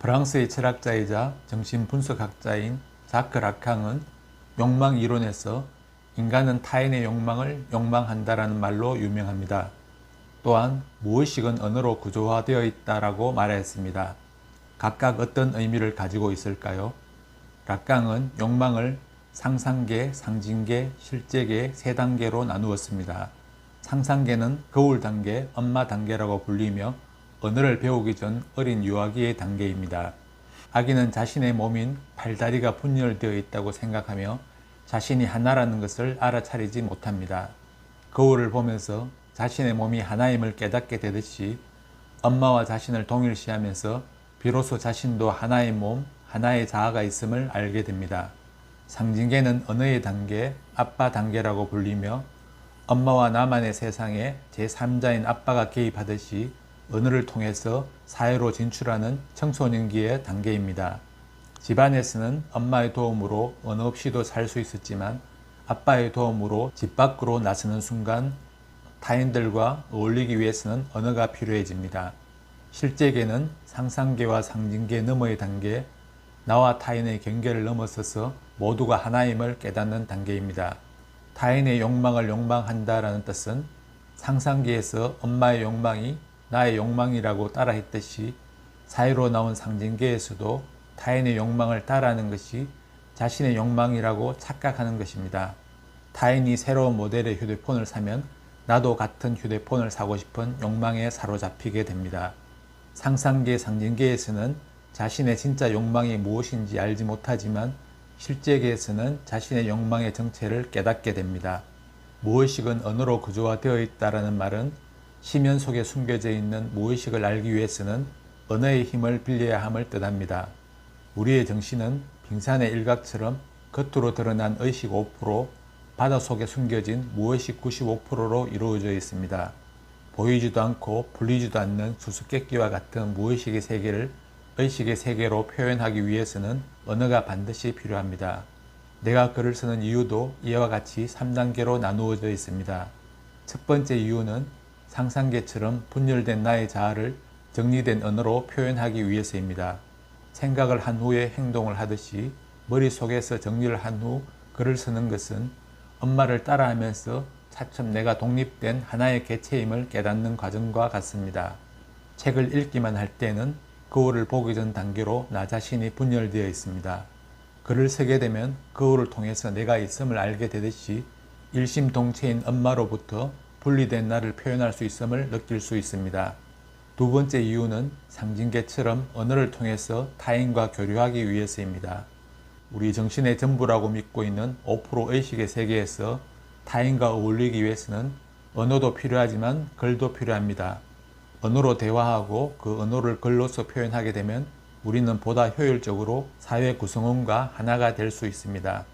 프랑스의 철학자이자 정신분석학자인 자크 라캉은 욕망 이론에서 인간은 타인의 욕망을 욕망한다라는 말로 유명합니다. 또한 무의식은 언어로 구조화되어 있다라고 말했습니다. 각각 어떤 의미를 가지고 있을까요? 락강은 욕망을 상상계, 상징계, 실제계 세 단계로 나누었습니다. 상상계는 거울 단계, 엄마 단계라고 불리며 언어를 배우기 전 어린 유아기의 단계입니다. 아기는 자신의 몸인 팔다리가 분열되어 있다고 생각하며 자신이 하나라는 것을 알아차리지 못합니다. 거울을 보면서 자신의 몸이 하나임을 깨닫게 되듯이 엄마와 자신을 동일시하면서 비로소 자신도 하나의 몸, 하나의 자아가 있음을 알게 됩니다. 상징계는 언어의 단계, 아빠 단계라고 불리며 엄마와 나만의 세상에 제3자인 아빠가 개입하듯이 언어를 통해서 사회로 진출하는 청소년기의 단계입니다. 집안에서는 엄마의 도움으로 언어 없이도 살 수 있었지만 아빠의 도움으로 집 밖으로 나서는 순간 타인들과 어울리기 위해서는 언어가 필요해집니다. 실제계는 상상계와 상징계 너머의 단계, 나와 타인의 경계를 넘어서서 모두가 하나임을 깨닫는 단계입니다. 타인의 욕망을 욕망한다라는 뜻은 상상계에서 엄마의 욕망이 나의 욕망이라고 따라했듯이 사이로 나온 상징계에서도 타인의 욕망을 따라하는 것이 자신의 욕망이라고 착각하는 것입니다. 타인이 새로운 모델의 휴대폰을 사면 나도 같은 휴대폰을 사고 싶은 욕망에 사로잡히게 됩니다. 상상계, 상징계에서는 자신의 진짜 욕망이 무엇인지 알지 못하지만 실제계에서는 자신의 욕망의 정체를 깨닫게 됩니다. 무의식은 언어로 구조화되어 있다라는 말은 심연 속에 숨겨져 있는 무의식을 알기 위해서는 언어의 힘을 빌려야 함을 뜻합니다. 우리의 정신은 빙산의 일각처럼 겉으로 드러난 의식 5%, 바다 속에 숨겨진 무의식 95%로 이루어져 있습니다. 보이지도 않고 불리지도 않는 수수께끼와 같은 무의식의 세계를 의식의 세계로 표현하기 위해서는 언어가 반드시 필요합니다. 내가 글을 쓰는 이유도 이와 같이 3단계로 나누어져 있습니다. 첫 번째 이유는 상상계처럼 분열된 나의 자아를 정리된 언어로 표현하기 위해서입니다. 생각을 한 후에 행동을 하듯이 머릿속에서 정리를 한 후 글을 쓰는 것은 엄마를 따라하면서 차츰 내가 독립된 하나의 개체임을 깨닫는 과정과 같습니다. 책을 읽기만 할 때는 거울을 보기 전 단계로 나 자신이 분열되어 있습니다. 글을 쓰게 되면 거울을 통해서 내가 있음을 알게 되듯이 일심동체인 엄마로부터 분리된 나를 표현할 수 있음을 느낄 수 있습니다. 두 번째 이유는 상징계처럼 언어를 통해서 타인과 교류하기 위해서입니다. 우리 정신의 전부라고 믿고 있는 5% 의식의 세계에서 타인과 어울리기 위해서는 언어도 필요하지만 글도 필요합니다. 언어로 대화하고 그 언어를 글로서 표현하게 되면 우리는 보다 효율적으로 사회 구성원과 하나가 될 수 있습니다.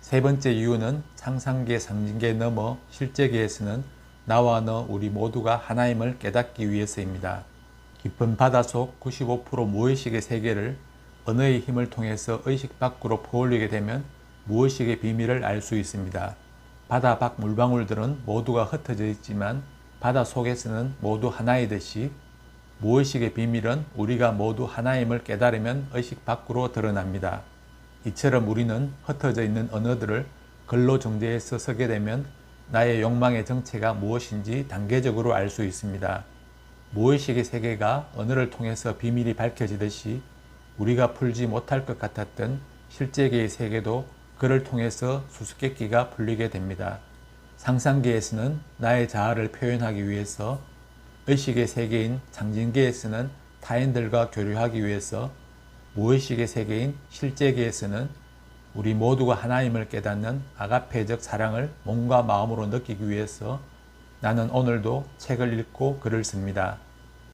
세 번째 이유는 상상계, 상징계 넘어 실제계에서는 나와 너 우리 모두가 하나임을 깨닫기 위해서입니다. 깊은 바닷속 95% 무의식의 세계를 언어의 힘을 통해서 의식 밖으로 퍼올리게 되면 무의식의 비밀을 알 수 있습니다. 바다 밖 물방울들은 모두가 흩어져 있지만 바다 속에서는 모두 하나이듯이 무의식의 비밀은 우리가 모두 하나임을 깨달으면 의식 밖으로 드러납니다. 이처럼 우리는 흩어져 있는 언어들을 글로 정제해서 쓰게 되면 나의 욕망의 정체가 무엇인지 단계적으로 알 수 있습니다. 무의식의 세계가 언어를 통해서 비밀이 밝혀지듯이 우리가 풀지 못할 것 같았던 실제계의 세계도 그를 통해서 수수께끼가 풀리게 됩니다. 상상계에서는 나의 자아를 표현하기 위해서 의식의 세계인 상징계에서는 타인들과 교류하기 위해서 무의식의 세계인 실제계에서는 우리 모두가 하나임을 깨닫는 아가페적 사랑을 몸과 마음으로 느끼기 위해서 나는 오늘도 책을 읽고 글을 씁니다.